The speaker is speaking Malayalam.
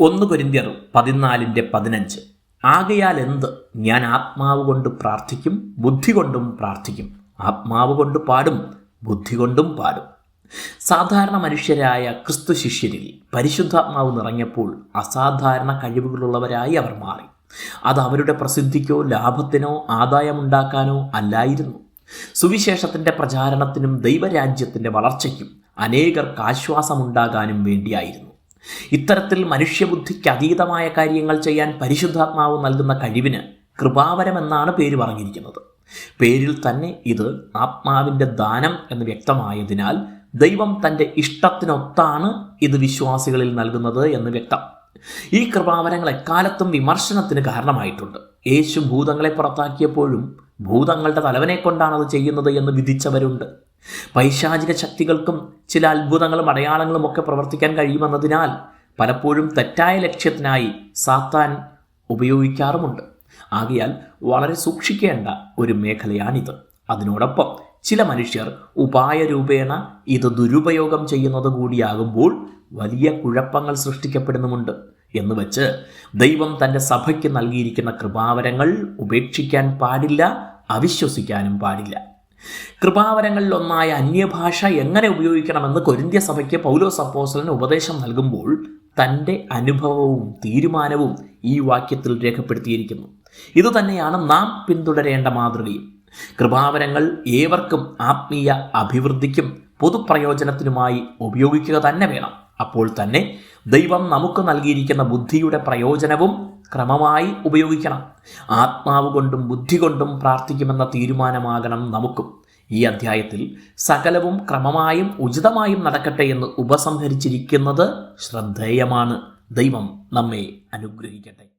ഒന്ന് കൊരിന്തിയർ പതിനാലിന്റെ പതിനഞ്ച്. ആകയാൽ എന്ത് ഞാൻ ആത്മാവ് കൊണ്ട് പ്രാർത്ഥിക്കും ബുദ്ധി കൊണ്ടും പ്രാർത്ഥിക്കും. ആത്മാവ് കൊണ്ട് പാടും ബുദ്ധി കൊണ്ടും പാടും. സാധാരണ മനുഷ്യരായ ക്രിസ്തു ശിഷ്യരിൽ പരിശുദ്ധാത്മാവ് നിറഞ്ഞപ്പോൾ അസാധാരണ കഴിവുകളുള്ളവരായി അവർ മാറി. അത് അവരുടെ പ്രസിദ്ധിക്കോ ലാഭത്തിനോ ആദായമുണ്ടാക്കാനോ അല്ലായിരുന്നു. സുവിശേഷത്തിന്റെ പ്രചാരണത്തിനും ദൈവരാജ്യത്തിന്റെ വളർച്ചയ്ക്കും അനേകർക്ക് ആശ്വാസമുണ്ടാകാനും വേണ്ടിയായിരുന്നു. ഇത്തരത്തിൽ മനുഷ്യബുദ്ധിക്ക് അതീതമായ കാര്യങ്ങൾ ചെയ്യാൻ പരിശുദ്ധാത്മാവ് നൽകുന്ന കഴിവിന് കൃപാവരമെന്നാണ് പേര് പറഞ്ഞിരിക്കുന്നത്. പേരിൽ തന്നെ ഇത് ആത്മാവിന്റെ ദാനം എന്ന് വ്യക്തമായതിനാൽ ദൈവം തന്റെ ഇഷ്ടത്തിനൊത്താണ് ഇത് വിശ്വാസികളിൽ നൽകുന്നത് എന്ന് വ്യക്തം. ഈ കൃപാവരങ്ങൾ എക്കാലത്തും വിമർശനത്തിന് കാരണമായിട്ടുണ്ട്. യേശു ഭൂതങ്ങളെ പുറത്താക്കിയപ്പോഴും ഭൂതങ്ങളുടെ തലവനെ കൊണ്ടാണ് അത് ചെയ്യുന്നത് എന്ന് വിധിച്ചവരുണ്ട്. പൈശാചിക ശക്തികൾക്കും ചില അത്ഭുതങ്ങളും അടയാളങ്ങളും ഒക്കെ പ്രവർത്തിക്കാൻ കഴിയുമെന്നതിനാൽ പലപ്പോഴും തെറ്റായ ലക്ഷ്യത്തിനായി സാത്താൻ ഉപയോഗിക്കാറുമുണ്ട്. ആകയാൽ വളരെ സൂക്ഷിക്കേണ്ട ഒരു മേഖലയാണിത്. അതിനോടൊപ്പം ചില മനുഷ്യർ ഉപായരൂപേണ ഇത് ദുരുപയോഗം ചെയ്യുന്നത് കൂടിയാകുമ്പോൾ വലിയ കുഴപ്പങ്ങൾ സൃഷ്ടിക്കപ്പെടുന്നുമുണ്ട്. എന്ന് വെച്ച് ദൈവം തന്റെ സഭയ്ക്ക് നൽകിയിരിക്കുന്ന കൃപാവരങ്ങൾ ഉപേക്ഷിക്കാൻ പാടില്ല അവിശ്വസിക്കാനും പാടില്ല. കൃപാവരങ്ങളിൽ ഒന്നായ അന്യഭാഷ എങ്ങനെ ഉപയോഗിക്കണമെന്ന് കൊരിന്ത്യ സഭയ്ക്ക് പൗലോ സപ്പോസലിന് ഉപദേശം നൽകുമ്പോൾ തന്റെ അനുഭവവും തീരുമാനവും ഈ വാക്യത്തിൽ രേഖപ്പെടുത്തിയിരിക്കുന്നു. ഇതുതന്നെയാണ് നാം പിന്തുടരേണ്ട മാതൃകയും. കൃപാവരങ്ങൾ ഏവർക്കും ആത്മീയ അഭിവൃദ്ധിക്കും പൊതുപ്രയോജനത്തിനുമായി ഉപയോഗിക്കുക തന്നെ വേണം. അപ്പോൾ തന്നെ ദൈവം നമുക്ക് നൽകിയിരിക്കുന്ന ബുദ്ധിയുടെ പ്രയോജനവും ക്രമമായി ഉപയോഗിക്കണം. ആത്മാവ് കൊണ്ടും ബുദ്ധി കൊണ്ടും പ്രാർത്ഥിക്കുമെന്ന തീരുമാനമാകണം നമുക്കും. ഈ അധ്യായത്തിൽ സകലവും ക്രമമായും ഉചിതമായും നടക്കട്ടെ എന്ന് ഉപസംഹരിച്ചിരിക്കുന്നത് ശ്രദ്ധേയമാണ്. ദൈവം നമ്മെ അനുഗ്രഹിക്കട്ടെ.